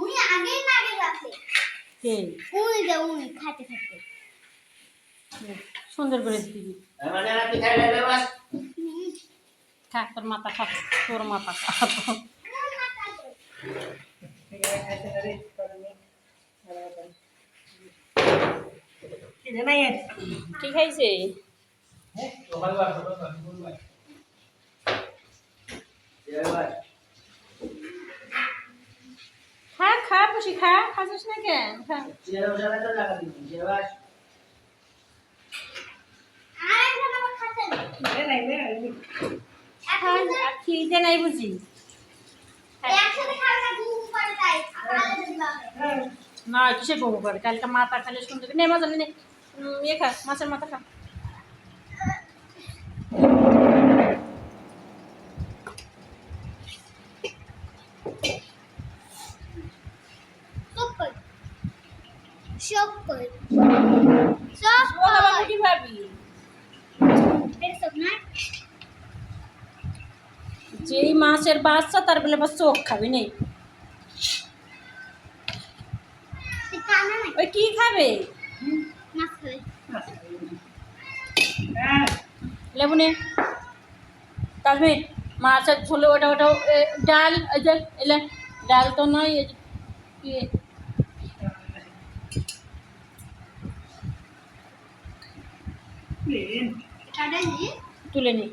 উনি আগে আগে যাচ্ছে উনি যে উনি খাইতে খাইতে। সুন্দর করে দিবি। খা তোর মাথা খা তোর মাথা খা। কি খাইছে। খা খা পুষি খা খাচ্ছিস না কেন? খা। খিদে নাই বুঝি? একসাথে খাবে না, ঘুম করে তাই। আলাদা দিবে। না। কিসে বউ করে? কালকে মাথা খালে সুন্দর নে মজা নে। ইয়ে খা মাছের মাথা খা। কি ভাবি? যেই মাছের বাচ্চা তার বলে আবার চোখ খাবি নেই? ওই কি খাবে। লেবুনে কাশ্মীর মাছের ঝোলে ওটা ওটা ডাল এই যে ডাল তো নয় এই যে, কি কাটা দিয়ে তুলে নি।